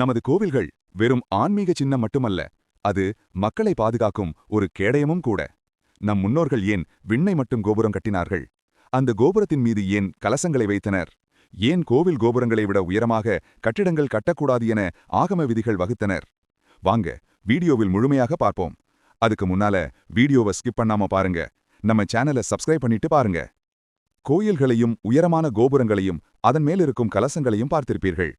நமது கோவில்கள் வெறும் ஆன்மீக சின்னம் மட்டுமல்ல அது மக்களை பாதுகாக்கும் ஒரு கேடயமும் கூட. நம் முன்னோர்கள் ஏன் விண்ணை மட்டும் கோபுரம் கட்டினார்கள்? அந்த கோபுரத்தின் மீது ஏன் கலசங்களை வைத்தனர்? ஏன் கோவில் கோபுரங்களை விட உயரமாக கட்டிடங்கள் கட்டக்கூடாது என ஆகம விதிகள் வகுத்தனர்? வாங்க வீடியோவில் முழுமையாக பார்ப்போம். அதுக்கு முன்னால வீடியோவை ஸ்கிப் பண்ணாம பாருங்க. நம்ம சேனலை சப்ஸ்கிரைப் பண்ணிட்டு பாருங்க. கோயில்களையும் உயரமான கோபுரங்களையும் அதன் மேலிருக்கும் கலசங்களையும் பார்த்திருப்பீர்கள்.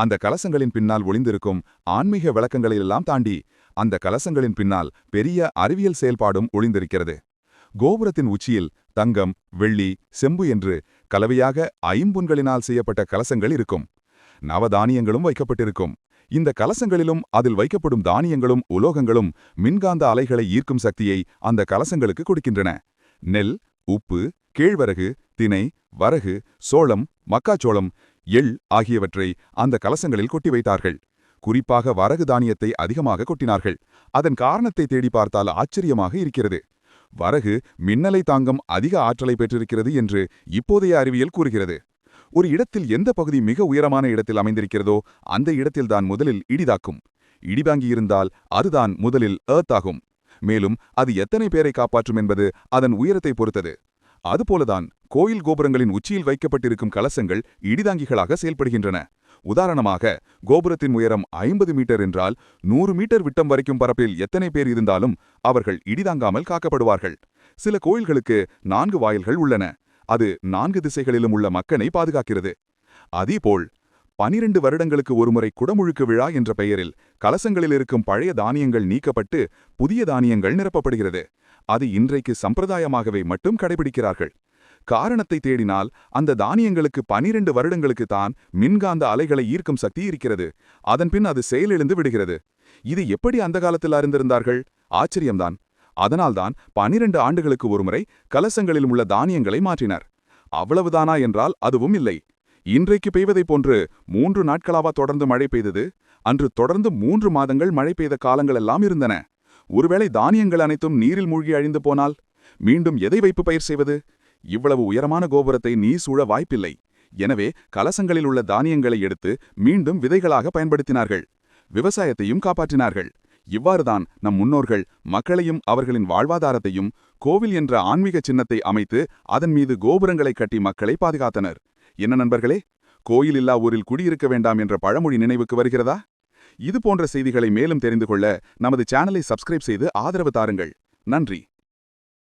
அந்த கலசங்களின் பின்னால் ஒளிந்திருக்கும் ஆன்மீக விளக்கங்களையெல்லாம் தாண்டி அந்த கலசங்களின் பின்னால் பெரிய அறிவியல் செயல்பாடும் ஒளிந்திருக்கிறது. கோபுரத்தின் உச்சியில் தங்கம் வெள்ளி செம்பு என்று கலவையாக ஐம்புண்களினால் செய்யப்பட்ட கலசங்கள் இருக்கும். நவதானியங்களும் வைக்கப்பட்டிருக்கும். இந்த கலசங்களிலும் அதில் வைக்கப்படும் தானியங்களும் உலோகங்களும் மின்காந்த அலைகளை ஈர்க்கும் சக்தியை அந்த கலசங்களுக்கு கொடுக்கின்றன. நெல் உப்பு கேழ்வரகு தினை வரகு சோளம் மக்காச்சோளம் எள் ஆகியவற்றை அந்த கலசங்களில் கொட்டி வைத்தார்கள். குறிப்பாக வரகு தானியத்தை அதிகமாக கொட்டினார்கள். அதன் காரணத்தை தேடி பார்த்தால் ஆச்சரியமாக இருக்கிறது. வரகு மின்னலை தாங்கம் அதிக ஆற்றலை பெற்றிருக்கிறது என்று இப்போதைய அறிவியல் கூறுகிறது. ஒரு இடத்தில் எந்த பகுதி மிக உயரமான இடத்தில் அமைந்திருக்கிறதோ அந்த இடத்தில்தான் முதலில் இடிதாக்கும் இடிவாங்கியிருந்தால் அதுதான் முதலில் ஏர்த் ஆகும். மேலும் அது எத்தனை பேரை காப்பாற்றும் என்பது அதன் உயரத்தை பொறுத்தது. அதுபோலதான் கோயில் கோபுரங்களின் உச்சியில் வைக்கப்பட்டிருக்கும் கலசங்கள் இடிதாங்கிகளாக செயல்படுகின்றன. உதாரணமாக கோபுரத்தின் உயரம் ஐம்பது மீட்டர் என்றால் நூறு மீட்டர் விட்டம் வரைக்கும் பரப்பில் எத்தனை பேர் இருந்தாலும் அவர்கள் இடிதாங்காமல் காக்கப்படுவார்கள். சில கோயில்களுக்கு நான்கு வாயில்கள் உள்ளன. அது நான்கு திசைகளிலும் உள்ள மக்கனை பாதுகாக்கிறது. அதேபோல் பனிரெண்டு வருடங்களுக்கு ஒருமுறை குடமுழுக்கு விழா என்ற பெயரில் கலசங்களில் இருக்கும் பழைய தானியங்கள் நீக்கப்பட்டு புதிய தானியங்கள் நிரப்பப்படுகிறது. அது இன்றைக்கு சம்பிரதாயமாகவே மட்டும் கடைபிடிக்கிறார்கள். காரணத்தை தேடினால் அந்த தானியங்களுக்கு பனிரெண்டு வருடங்களுக்கு தான் மின்காந்த அலைகளை ஈர்க்கும் சக்தி இருக்கிறது. அதன்பின் அது செயலிழந்து விடுகிறது. இது எப்படி அந்த காலத்தில் அறிந்திருந்தார்கள்? ஆச்சரியம்தான். அதனால்தான் பனிரெண்டு ஆண்டுகளுக்கு ஒருமுறை கலசங்களில் உள்ள தானியங்களை மாற்றினார். அவ்வளவுதானா என்றால் அதுவும் இல்லை. இன்றைக்கு பெய்வதைப் போன்று மூன்று நாட்களாவா தொடர்ந்து மழை பெய்தது? அன்று தொடர்ந்து மூன்று மாதங்கள் மழை பெய்த காலங்களெல்லாம் இருந்தன. ஒருவேளை தானியங்கள் அனைத்தும் நீரில் மூழ்கி அழிந்து போனால்? மீண்டும் எதை வைப்பு பயிர் செய்வது? இவ்வளவு உயரமான கோபுரத்தை நீ சூழ வாய்ப்பில்லை. எனவே கலசங்களில் உள்ள தானியங்களை எடுத்து மீண்டும் விதைகளாக பயன்படுத்தினார்கள். விவசாயத்தையும் காப்பாற்றினார்கள். இவ்வாறுதான் நம் முன்னோர்கள் மக்களையும் அவர்களின் வாழ்வாதாரத்தையும் கோவில் என்ற ஆன்மீக சின்னத்தை அமைத்து அதன் மீது கோபுரங்களை கட்டி மக்களை பாதுகாத்தனர். என்ன நண்பர்களே கோயில் இல்லா ஊரில் குடியிருக்க வேண்டாம் என்ற பழமொழி நினைவுக்கு வருகிறதா? இது போன்ற செய்திகளை மேலும் தெரிந்து கொள்ள நமது சேனலை சப்ஸ்கிரைப் செய்து ஆதரவு தாருங்கள். நன்றி.